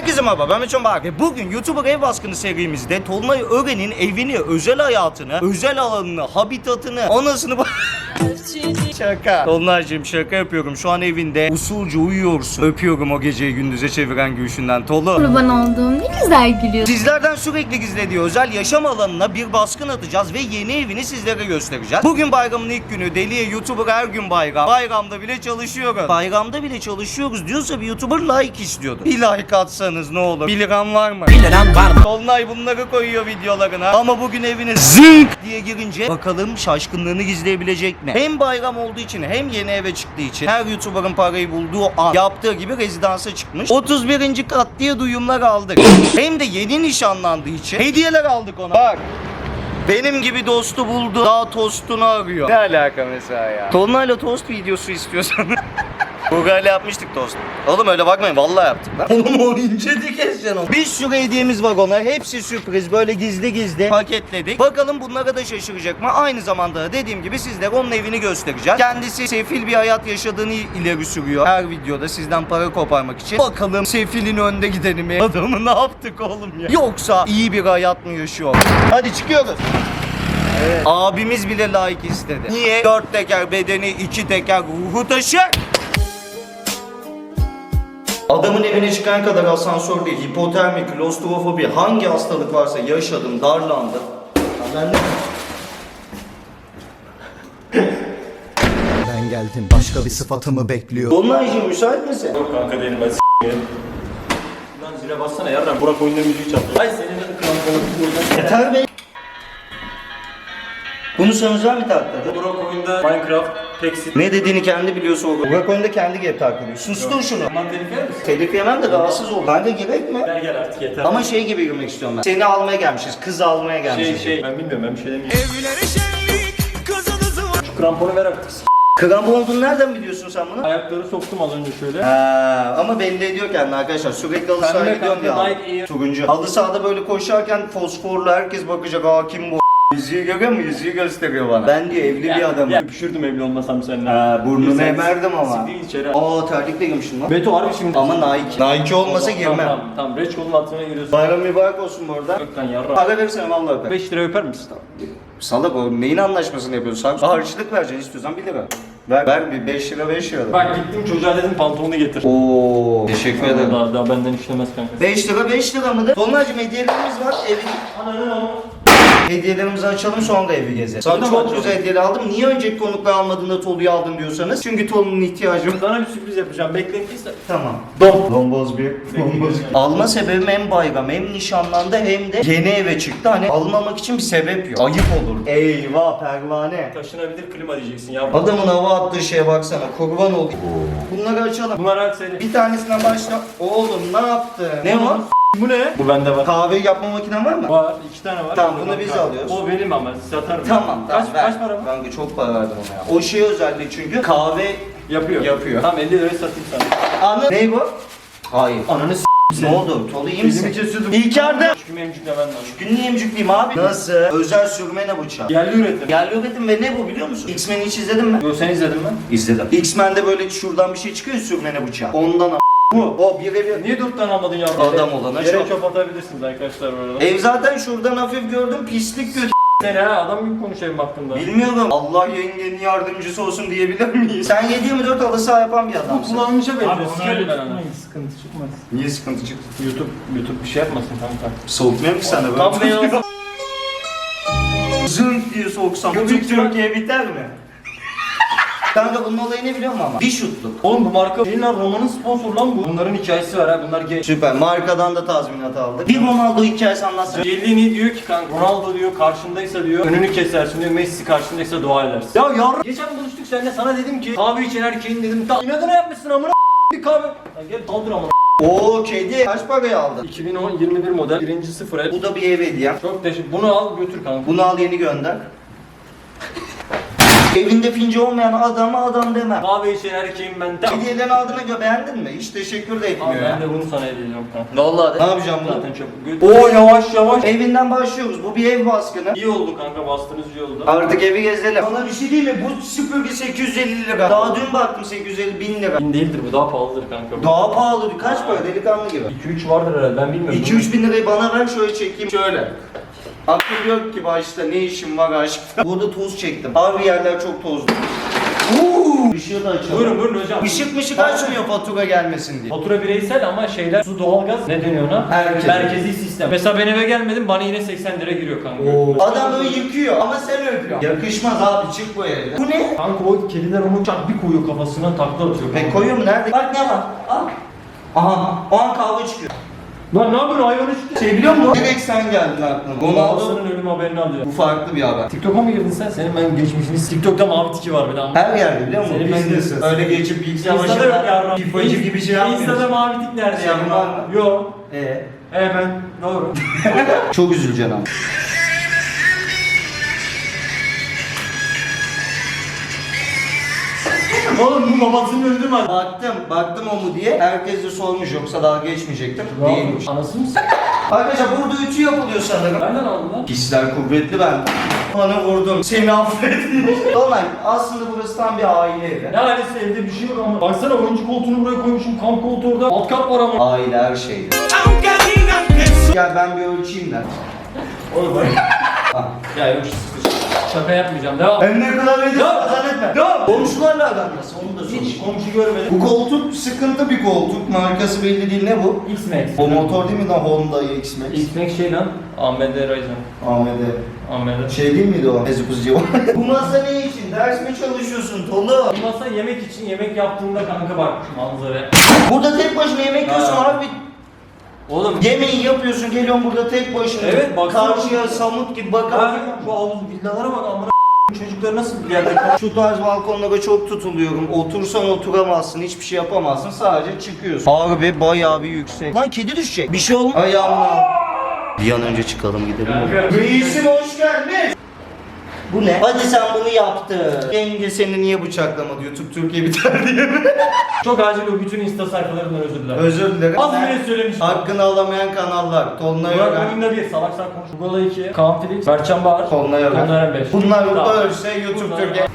Herkese merhaba ben Meçhan Bahar ve bugün YouTuber ev baskını serimizde Tolunay Ören'in evini, özel hayatını, özel alanını, habitatını, anasını Şaka. Tolunaycığım şaka yapıyorum. Şu an evinde usulca uyuyorsun. Öpüyorum o geceyi gündüze çeviren gülüşünden. Tolu. Kurban olduğum ne güzel gülüyorsun. Sizlerden sürekli gizlediği özel yaşam alanına bir baskın atacağız ve yeni evini sizlere göstereceğiz. Bugün bayramın ilk günü. Deliye YouTuber her gün bayram. Bayramda bile çalışıyoruz. Bayramda bile çalışıyoruz diyorsa bir YouTuber like istiyordu. Bir like atsanız ne olur. 1 liram var mı? 1 liram var mı? Dolunay bunları koyuyor videolarına. Ama bugün evine zınk diye girince bakalım şaşkınlığını gizleyebilecek mi? Hem bayram olduğu için hem yeni eve çıktığı için her YouTuber'ın parayı bulduğu an yaptığı gibi rezidansa çıkmış. 31. kat diye duyumlar aldık. Hem de yeni nişanlandığı için hediyeler aldık ona. Bak. Benim gibi dostu buldu. Daha tostunu arıyor. Ne alaka mesela ya? Tonlayla tost videosu istiyorsan. Burger'le yapmıştık tost. Oğlum öyle bakmayın vallahi yaptık lan. Oğlum o ince dikeceksin onu. Bir sürü hediyemiz var ona. Hepsi sürpriz. Böyle gizli gizli paketledik. Bakalım bunlara da şaşıracak mı? Aynı zamanda da dediğim gibi sizlere onun evini göstereceğiz. Kendisi sefil bir hayat yaşadığını ileri sürüyor. Her videoda sizden para koparmak için. Bakalım sefilin önde gideni mi? Adamı ne yaptık oğlum ya? Yoksa iyi bir hayat mı yaşıyor? Hadi çıkıyoruz. Abimiz bile like istedi. Niye? Dört teker bedeni, iki teker ruhu taşır. Adamın evine çıkan kadar asansör değil, hipotermi, klostrofobi, hangi hastalık varsa yaşadım, darlandım. Ben ne? Ben geldim. Başka bir sıfatımı bekliyor. Dolunaycığım müsait misin? Yok kanka değilim ben s**eyim. Lan zile bassana yarram. Burak oyunda müziği çalıyor. Ay senin de kramponu burada. Yeter be. Bunu sen özel mi taktın? Burak oyunda Minecraft, Pexit. Ne dediğini kendi biliyorsa o. Burak oyunda kendi gibi takılıyor. Sustur şunu. Aman telif yer misin? Telif yemem de rahatsız ol. Kanka gerek mi? Gel gel artık yeter. Ama şey gibi girmek istiyorum ben. Seni almaya gelmişiz, kız almaya gelmişiz. şey şey ben bilmiyorum ben bir şey demiyorum. Şu kramponu ver artık. s**. Krampon olduğunu nereden biliyorsun sen bunu? Ayakları soktum az önce şöyle. Ha, ama belli ediyor kendini arkadaşlar. Sürekli halı sahaya Pembe gidiyorum kanka, ya. Nike Air. Turuncu. Halı sahada böyle koşarken fosforlu herkes bakacak. Aa kim bu? Yüzüğü görüyor mu? Yüzüğü gösteriyor bana. Ben diyor evli bir adamım. Ya öpüşürdüm evli olmasam seninle. Ha, burnunu Sen- emerdim ama. Siktir içeri. Aa terlikle girmişim lan. Beto harbi şimdi. Ama Nike. Nike olmasa girmem. Tamam tamam. tamam. Reçkolun altına giriyorsun. Bayram mübarek olsun bu arada. Gökten yarra. Para versene vallahi öper. 5 lira öper misin? Salak o neyin anlaşmasını yapıyorsun? Sen harçlık vereceksin istiyorsan 1 lira. Ver, ver bir 5 lira 5 lira. Bak gittim çocuğa dedim pantolonu getir. Oo, teşekkür ederim. Daha, daha benden işlemez kanka. 5 lira 5 lira mıdır? Tonlacım hediyelerimiz var. Evi Ananı onu. Hediyelerimizi açalım sonra evi gezelim. Sana Öyle mi çok açalım? güzel hediyeler aldım. Niye önceki konuklar almadığında Tolu'yu aldın diyorsanız? Çünkü Tolu'nun ihtiyacı var. Sana bir sürpriz yapacağım. Beklentiyse. Tamam. Dom. Lomboz bir. Lomboz. Alma sebebim hem bayram hem nişanlandı hem de yeni eve çıktı. Hani almamak için bir sebep yok. Ayıp olur. Eyvah pervane. Taşınabilir klima diyeceksin ya. Adamın hava attığı şeye baksana. Kurban ol. Bunları açalım. Bunlar hadi seni. Bir tanesinden başla. Oğlum ne yaptın? Ne var? Bu ne? Bu bende var. Kahve yapma makinen var mı? Var. iki tane var. Tamam, bunu biz alıyoruz. O benim ama satarım. Tamam tamam. Kaç, ver. kaç para bu? Kanka çok para verdim ona ya. O şey özelliği çünkü kahve Yapıyor. Yapıyor. Tamam 50 liraya satayım sana. Anı ne bu? Hayır. Ananı s*** Ne oldu? Tolu iyi misin? Elimi kesiyordum. İlker'de. Çünkü emciklemen lazım. Gün niye emcikliyim abi? Nasıl? Özel sürme ne bıçağı? Yerli üretim. Yerli üretim ve ne bu biliyor musun? X-Men'i hiç izledin mi? Yo sen izledin mi? İzledim. X-Men'de böyle şuradan bir şey çıkıyor ya sürmene bıçağı. Ondan a- bu. O birebir. Niye dört tane almadın ya? Adam olana Yere çok. çöp atabilirsiniz arkadaşlar bu arada. Ev zaten şuradan hafif gördüm pislik göt. Seni ha adam gibi konuş evim hakkında. Bilmiyorum. Allah yengenin yardımcısı olsun diyebilir miyiz? Sen 7-24 halı saha yapan bir Bu adamsın. kullanmışa benziyor. Sikerim ben onu. sıkıntı çıkmaz. Niye sıkıntı çıktı? YouTube, YouTube bir şey yapmasın kanka. Soğutmuyorum ki sana böyle. Tam beyaz. Zınk diye soksam. Yok. Türkiye biter mi? Kanka bunun olayı ne biliyor musun ama? Bir şutluk. Oğlum bu marka lan romanın sponsor lan bu. Bunların hikayesi var ha bunlar genç. Süper. Markadan da tazminat aldık. Bir Ronaldo hikayesi anlatsana. Cellini diyor ki kanka Ronaldo diyor karşındaysa diyor önünü kesersin diyor Messi karşındaysa dua edersin. Ya yar geçen buluştuk seninle sana dedim ki kahve içen erkeğin dedim ta inadına yapmışsın amına bir kahve. Ya gel kaldır amına. Oo kedi. Kaç paraya aldın? 2010 21 model birinci sıfır el. Bu da bir ev hediyem. Çok teşekkür. Bunu al götür kanka. Bunu al yeni gönder. Evinde finci olmayan adama adam demem. Kahve içen erkeğim ben. Hediyeden aldığına göre beğendin mi? Hiç teşekkür de Abi etmiyor ben ya. de bunu sana hediye ediyorum kanka. Vallahi de. Ne yapacağım bunu? Zaten çok good. Oo yavaş yavaş. Evinden başlıyoruz. Bu bir ev baskını. İyi oldu kanka bastınız iyi oldu. Artık evi gezelim. Sana bir şey değil mi? Bu süpürge 850 lira. Daha dün baktım 850 bin lira. Bin değildir bu daha pahalıdır kanka. Daha pahalı. Kaç para delikanlı gibi. 2-3 vardır herhalde ben bilmiyorum. 2-3 bin lirayı bana ver şöyle çekeyim. Şöyle. Aklım yok ki başta ne işim var aşkta. Burada toz çektim. Abi yerler çok tozlu. Uuu. Işığı da açalım. Buyurun buyurun hocam. Işık mışık açmıyor fatura gelmesin diye. Fatura bireysel ama şeyler su doğalgaz ne deniyor ona? Merkezi. Merkezi sistem. Mesela ben eve gelmedim bana yine 80 lira giriyor kanka. Adam böyle yıkıyor ama sen öpüyorsun. Yakışmaz abi çık bu evden. Bu ne? Kanka o kediler onu çak bir koyuyor kafasına takla atıyor. Pek koyuyor mu nerede? Bak ne var? Al. Aha. O an kavga çıkıyor. Lan ne yapıyorsun hayvan işte. Şey biliyor musun? Direkt sen geldin aklıma. Ronaldo Babasının ölüm haberini alıyor. bu farklı bir haber. TikTok'a mı girdin sen? Senin ben geçmişini TikTok'ta mavi tiki var bir daha. Her yerde biliyor musun? Senin ben de- Öyle geçip bilgisayar Insta'da yok başında yarram. FIFA'cı gibi şey Insta'da yapmıyorsun. mavi tik nerede Senin ya? mı? Yok. Ee, E ben doğru. çok üzüleceksin ama. Oğlum bu babasını öldürme. Baktım, baktım o mu diye. Herkes de sormuş yoksa daha geçmeyecektim. Değilmiş. Anasını s***. Arkadaşlar burada ütü yapılıyor sanırım. Nereden aldın lan? Hisler kuvvetli ben. Bana vurdum. Seni affetmiş. Normal. Aslında burası tam bir aile evi. Ne ailesi evde bir şey yok ama. Baksana oyuncu koltuğunu buraya koymuşum. Kamp koltuğu orada. Alt kat var ama. Aile her şey. Gel ben bir ölçeyim de. Oğlum bak. Ya yok. Şaka yapmayacağım. Devam. Kadar edin Devam. zannetme. Devam. Komşularla aran nasıl onu da Hiç sorayım. komşu görmedim. Bu koltuk sıkıntı bir koltuk. Markası belli değil ne bu? X-Max. O motor değil mi lan Honda X-Max? X-Max şey lan. AMD Ryzen. AMD. AMD. Şey değil miydi o? Ezikuzici Bu masa ne için? Ders mi çalışıyorsun Tolu? Bu masa yemek için yemek yaptığında kanka bak şu manzara. Burada tek başına yemek yiyorsun Ha. abi. Oğlum Yemeği yapıyorsun geliyorsun burada tek başına. Evet, baksana. Karşıya samut gibi bakar. şu havuz villalara bak amına çocuklar nasıl bir yerde Şu tarz balkonlara çok tutuluyorum. Otursan oturamazsın, hiçbir şey yapamazsın. Sadece çıkıyorsun. Harbi bayağı bir yüksek. Lan kedi düşecek. Bir şey olmaz. Ayağımla. Bir an önce çıkalım gidelim. Reisim hoş geldin. Bu ne? Hadi sen bunu yaptın. Yenge seni niye bıçaklamadı? YouTube Türkiye biter diye mi? Çok acil o bütün insta sayfalarından özür dilerim. Özür dilerim. Az bile söylemiştim. Hakkını alamayan kanallar. Tonla Burak Yogan. oyunda bir, salak salak konuş. Gola 2, Kaan Felix, Berçan Bağır, Tonla Yogan. Tonla 5. Bunlar burada ölse YouTube Türkiye.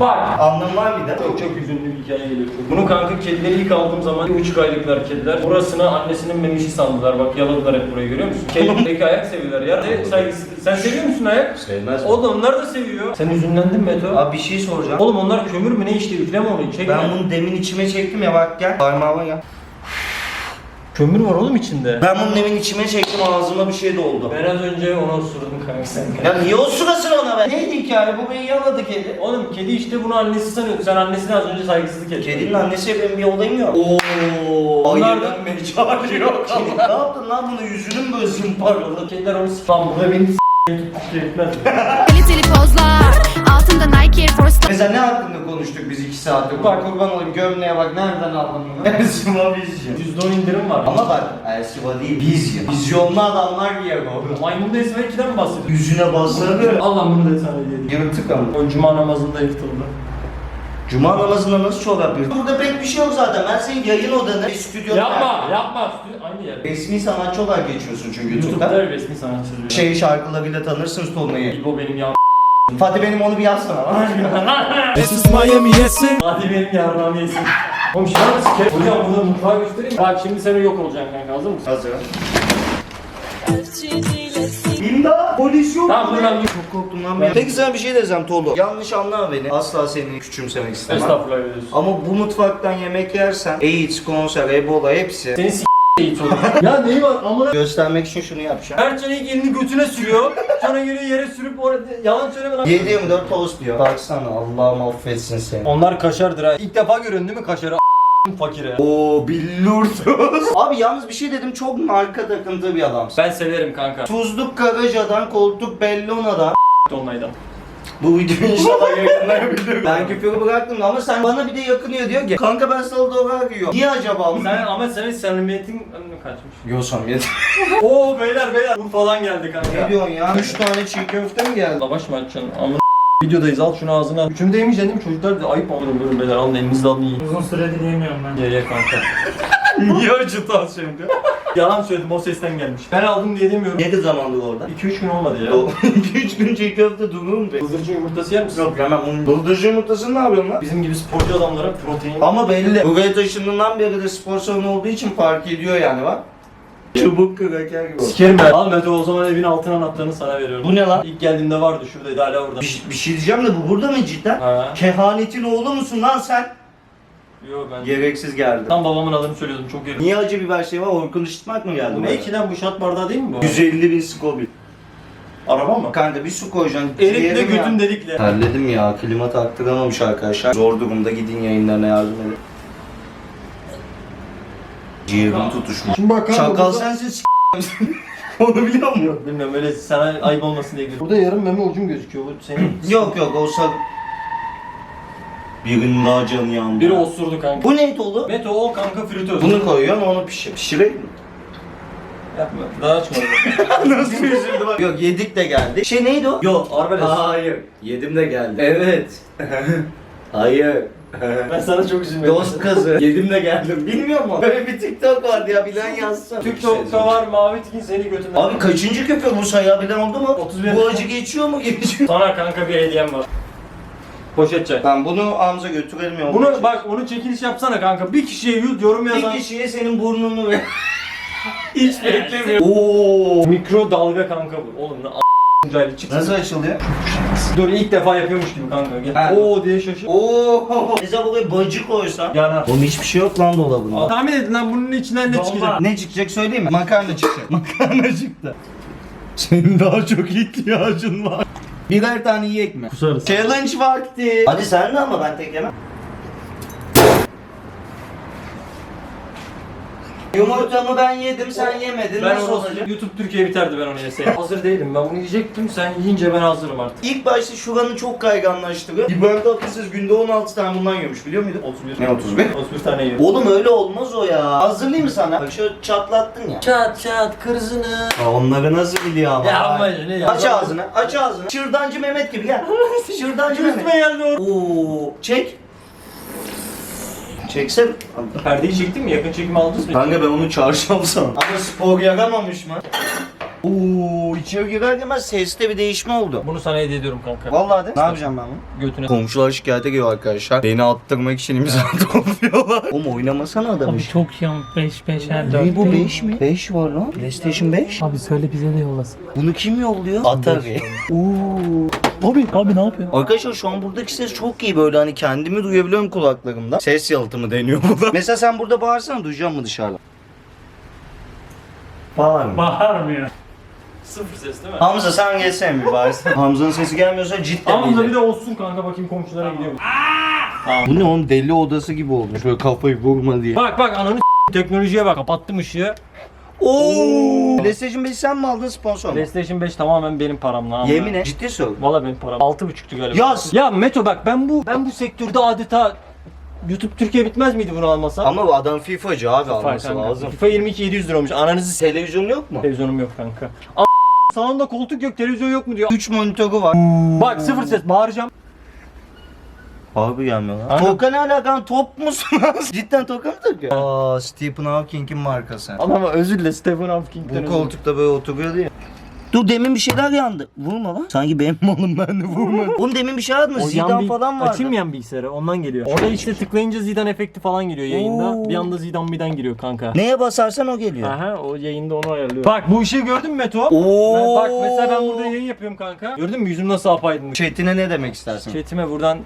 Bak. Anlam var bir de. Çok çok üzünlü bir hikaye geliyor. Bunu kanka kedileri ilk aldığım zaman bir buçuk aylıklar kediler. Burasını annesinin memişi sandılar. Bak yaladılar hep burayı görüyor musun? Kedideki ayak seviyorlar ya. Ne saygısız. Sen seviyor musun ayak? Sevmez mi? Oğlum onlar da seviyor. Sen üzünlendin mi Eto? Abi bir şey soracağım. Oğlum onlar kömür mü ne işte üfleme onu çekme. Ben bunu demin içime çektim ya bak gel. Parmağıma gel. Kömür var oğlum içinde. Ben bunu demin içime çektim ağzıma bir şey doldu. Ben az önce ona osurdum kanka sen. Ya niye o sırasın ona be? Neydi hikaye? Bu beni yaladı kedi. Oğlum kedi işte bunu annesi sanıyordu. Sen annesine az önce saygısızlık ettin. Kedinin annesi benim bir olayım yok. Ooo. Onlar da- beni çağırıyor. ne yaptın lan bunu yüzünün böyle zımparalı. Kediler onu s*** Lan burada beni s*** tutmuş. Kaliteli pozlar Altında Nike Air Force Mesela ne hakkında konuştuk biz iki saattir? Bak kurban olayım gömleğe bak nereden aldın bunu? Elsiva Vizyon. %10 indirim var. Ama bak Elsiva değil Vizyon. Vizyonlu adamlar giyer o. Maymunda Esmer 2'den mi bahsediyorsun? Yüzüne basarı. Allah bunu da sana hediye edeyim. Yırtık ama. O cuma namazında yırtıldı. Cuma namazında nasıl çorap yırtık? Burada pek bir şey yok zaten. Ben senin yayın odanı, stüdyonu... Yapma, yapma. Stü- Aynı yer. Resmi sanatçı olarak geçiyorsun çünkü YouTube'da YouTube'da. resmi sanatçı. Şey şarkılarıyla tanırsınız Tolunay'ı. İbo benim ya. Fatih benim onu bir yazsana. Hadi benim yarrağımı yesin. Oğlum şuna da sike. Hocam burada mutfağı göstereyim? Bak şimdi sen yok olacaksın kanka hazır mısın? Hazır. İmdat! Polis yok. Tamam, dur ben- Çok korktum lan ben. Peki sana bir şey diyeceğim Tolu. Yanlış anlama beni. Asla seni küçümsemek istemem. Estağfurullah ediyorsun. Ama bu mutfaktan yemek yersen AIDS, konser, Ebola hepsi Seni s*** eğit oğlum. ya neyi var amına? göstermek için şunu yapacağım. Erçen ilk elini götüne sürüyor. Sonra geliyor yere sürüp orada yalan söyleme lan. 7-24 tost diyor. Baksana Allah'ım affetsin seni. Onlar kaşardır ha. İlk defa görüyorsun değil mi kaşarı? Fakire. Oo billurtuz. Abi yalnız bir şey dedim çok marka takıntığı bir adamsın. Ben severim kanka. Tuzluk Karaca'dan, Koltuk Bellona'dan. Dolunaydan. Bu videoyu inşallah yayınlayabilirim. ben küfürü bıraktım ama sen bana bir de yakınıyor diyor ki kanka ben sana doğru arıyor. Niye acaba? Sen ama senin samimiyetin önüne kaçmış. Yo samimiyet. Oo beyler beyler. Bu falan geldi kanka. ne diyorsun ya? 3 tane çiğ köfte mi geldi? Lavaş mı açacaksın? Amına Videodayız al şunu ağzına. Üçümü de yemeyeceksin değil mi? Çocuklar da ayıp olur durun beyler alın elinizle alın yiyin. Uzun süredir yemiyorum ben. Ye ye kanka. Niye acıtan şimdi? Yalan söyledim o sesten gelmiş. Ben aldım diye demiyorum. Ne zamandır orada? 2-3 gün olmadı ya. 2-3 gün çiğ köfte durur mu be? Bıldırcın yumurtası yer misin? Yok hemen bunun bıldırcın yumurtasını ne yapıyorsun lan? Bizim gibi sporcu adamlara protein. Ama belli. Buraya taşındığından beri de spor salonu olduğu için fark ediyor yani bak. Çubuk kraker gibi. Sikerim ben. Al Mete o zaman evin altın anahtarını sana veriyorum. Bu ne lan? İlk geldiğinde vardı şuradaydı hala orada. Bir, bir şey diyeceğim de bu burada mı cidden? Ha. Kehanetin oğlu musun lan sen? Yok ben. Gereksiz geldi. Tam babamın adını söylüyordum çok yerim. Niye acı biber şey var? Orkun Işıtmak mı geldi? Bu ne buraya? ki lan bu şat bardağı değil mi bu? 150 bin skobil. Araba mı? Kanka bir su koyacaksın. Erikle Yerim ya. götün delikle. Terledim ya. Klima taktıramamış arkadaşlar. Zor durumda gidin yayınlarına yardım edin. Ciğerim tutuşmuş. Şimdi bak Çakal sensin s*** Onu biliyor musun? Yok bilmiyorum öyle sana ayıp olmasın diye Burada yarım meme ucum gözüküyor bu senin. Yok yok olsa... Birinin daha canı yandı. Biri osurdu kanka. Bu neydi oğlum? Meto o kanka fritöz. Bunu koyuyorsun onu pişir. Pişireyim mi? yapma. Daha açmadım. Nasıl üzüldü bak. Yok yedik de geldi. Şey neydi o? Yok. Arbeles. Hayır. Yedim de geldi. Evet. Hayır. ben sana çok üzülmedim. Dost kazı. Yedim de geldim. Bilmiyor musun? Böyle bir TikTok vardı ya bilen yazsın. TikTok'ta var mavi tikin seni götünden. Abi kaçıncı köpek bu sayı bilen oldu mu? 31. Bu acı geçiyor mu geçiyor? Sana kanka bir hediyem var. Poşet çay. Tamam bunu Hamza götürelim ya. Bunu bak onu çekiliş yapsana kanka. Bir kişiye yut yorum yazan. bir kişiye senin burnunu ver. Hiç beklemiyorum. Oo. Mikrodalga kanka bu. Oğlum ne a**ın cahili çıksın. Nasıl açılıyor? Dur ilk defa yapıyormuş gibi kanka. Gel. Ha. Oo diye şaşır. Oo. Mesela buraya bacı koysan. Yanar. Oğlum hiçbir şey yok lan dolabında. Aa, Tahmin edin lan bunun içinden ne Bomba. çıkacak? Ne çıkacak söyleyeyim mi? Makarna çıkacak. Makarna çıktı. Senin daha çok ihtiyacın var. Birer tane yiyek mi? Kusarız. Challenge vakti. Hadi sen de ama ben tek yemem. Yumurtamı ben yedim sen yemedin. Ben Nasıl onu olacak? YouTube Türkiye biterdi ben onu yeseydim. Hazır değilim ben bunu yiyecektim sen yiyince ben hazırım artık. İlk başta şuranı çok kayganlaştırıyor. İbrahim Tatlıses günde 16 tane bundan yiyormuş biliyor muydun? 31. Ne 31? 31 tane yiyor. Oğlum öyle olmaz o ya. Hazırlayayım mı sana? Bak şöyle çatlattın ya. Çat çat kırzını. Ha, onları nasıl biliyor ama? Ya ama ne ya? Aç ağzını, aç ağzını. Şırdancı Mehmet gibi gel. Şırdancı Mehmet. Geldi o. Oo, çek. Çekse. Perdeyi çektin mi? Yakın çekim aldınız mı? Kanka ben onu çarşaf sandım. Ama spor yaramamış mı? Oo, içeri girer girmez seste bir değişme oldu. Bunu sana hediye ediyorum kanka. Vallahi de. Ne yapacağım ben bunu? Götüne. Komşular şikayete geliyor arkadaşlar. Beni attırmak için imza topluyorlar. Oğlum oynamasana adamı. Abi çok yan 5 5 her 4. Ne bu 5 mi? 5 var lan. PlayStation 5. Abi söyle bize de yollasın. Bunu kim yolluyor? Atari. Abi abi ne yapıyorsun? Arkadaşlar şu an buradaki ses çok iyi böyle hani kendimi duyabiliyorum kulaklarımda. Ses yalıtımı deniyor bu da. Mesela sen burada bağırsana duyacağım mı dışarıda? Bağırma. Bağırmıyor. Sıfır ses değil mi? Hamza sen gelsene bir bağırsana. Hamza'nın sesi gelmiyorsa cidden da bir de olsun kanka bakayım komşulara gidiyor mu? Bu ne oğlum deli odası gibi olmuş böyle kafayı vurma diye. Bak bak ananı s- teknolojiye bak. Kapattım ışığı. Oo. PlayStation 5 sen mi aldın sponsor mu? PlayStation 5 tamamen benim paramla. ama. Yemin et. Ciddi söylüyorum. Valla benim param. 6.5'tu galiba. Ya- Ya Meto bak ben bu ben bu sektörde adeta YouTube Türkiye bitmez miydi bunu almasam? Ama bu adam FIFA'cı abi alması kanka. lazım. FIFA 22 700 lira olmuş. Ananızı s- Televizyon yok mu? televizyonum yok kanka. A- salonda koltuk yok, televizyon yok mu diyor. 3 monitörü var. Bak sıfır ses bağıracağım. Abi gelmiyor lan. Toka ne alaka? Top musun lan? Cidden toka mı takıyor? Aa Stephen Hawking'in markası. Ama özür dile Stephen Hawking'den Bu özür koltukta böyle oturuyordu ya. Dur demin bir şeyler yandı. Vurma lan. Sanki benim malım ben de vurmadım. Oğlum demin bir şey yandı. O Zidane bil- falan vardı. Açayım yan bilgisayarı ondan geliyor. Orada işte tıklayınca Zidane efekti falan geliyor yayında. Oo. Bir anda Zidane birden giriyor kanka. Neye basarsan o geliyor. Aha o yayında onu ayarlıyor. Bak bu ışığı gördün mü Meto? Oo. Ben- bak mesela ben burada yayın yapıyorum kanka. Gördün mü yüzüm nasıl apaydınlık. Chatine ne demek istersin? Chatime buradan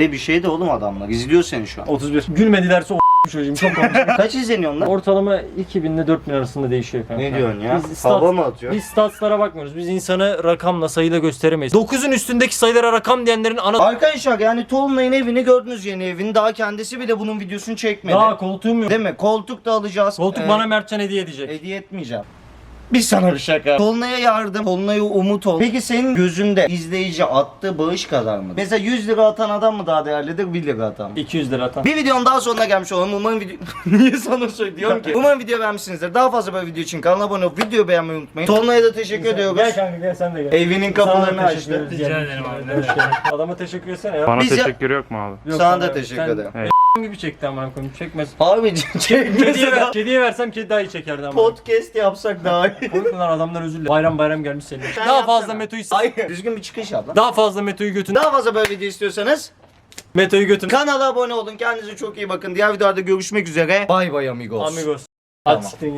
De bir şey de oğlum adamlar. İzliyor seni şu an. 31. Gülmedilerse o çocuğum çok konuşuyor. Kaç izleniyorsun lan? Ortalama 2000 ile 4000 arasında değişiyor kanka. Ne diyorsun ya? Biz stat- Hava mı atıyor? Biz statslara bakmıyoruz. Biz insanı rakamla sayıyla gösteremeyiz. 9'un üstündeki sayılara rakam diyenlerin ana... Arkadaşlar yani Tolunay'ın evini gördünüz yeni evini. Daha kendisi bile bunun videosunu çekmedi. Daha koltuğum yok. Değil mi? Koltuk da alacağız. Koltuk Ee, bana Mertcan hediye edecek. Hediye etmeyeceğim. Bir sana bir şaka. Tolunay'a yardım, Tolunay'a umut ol. Peki senin gözünde izleyici attığı bağış kadar mı? Mesela 100 lira atan adam mı daha değerlidir 1 lira atan mı? 200 lira atan. Bir videonun daha sonuna gelmiş olalım. Umarım video... Niye sana söylüyorum ki? Umarım video beğenmişsinizdir. Daha fazla böyle video için kanala abone olup videoyu beğenmeyi unutmayın. Tolunay'a da teşekkür ediyoruz. Gel kanka gel sen de gel. Evinin kapılarını açtı. Rica ederim abi. Adama teşekkür etsene ya. Bana Biz ya- teşekkür yok mu abi? Yok, Sana da teşekkür sen ederim. Gibi çekti amına koyayım. Çekmez. Abi Kediye, çekmese kediye versem kedi daha iyi çekerdi ama. podcast yapsak daha iyi. Komik lan adamlar özür dilerim. Bayram bayram gelmiş senin. Sen Daha yapsana. fazla Meto'yu Hayır. Düzgün bir çıkış yap lan. Daha fazla Meto'yu götün. Daha fazla böyle video istiyorsanız Meto'yu götün. kanala abone olun. Kendinize çok iyi bakın. Diğer videolarda görüşmek üzere. Bay bay amigos. Amigos. Tamam. Hadi siktirin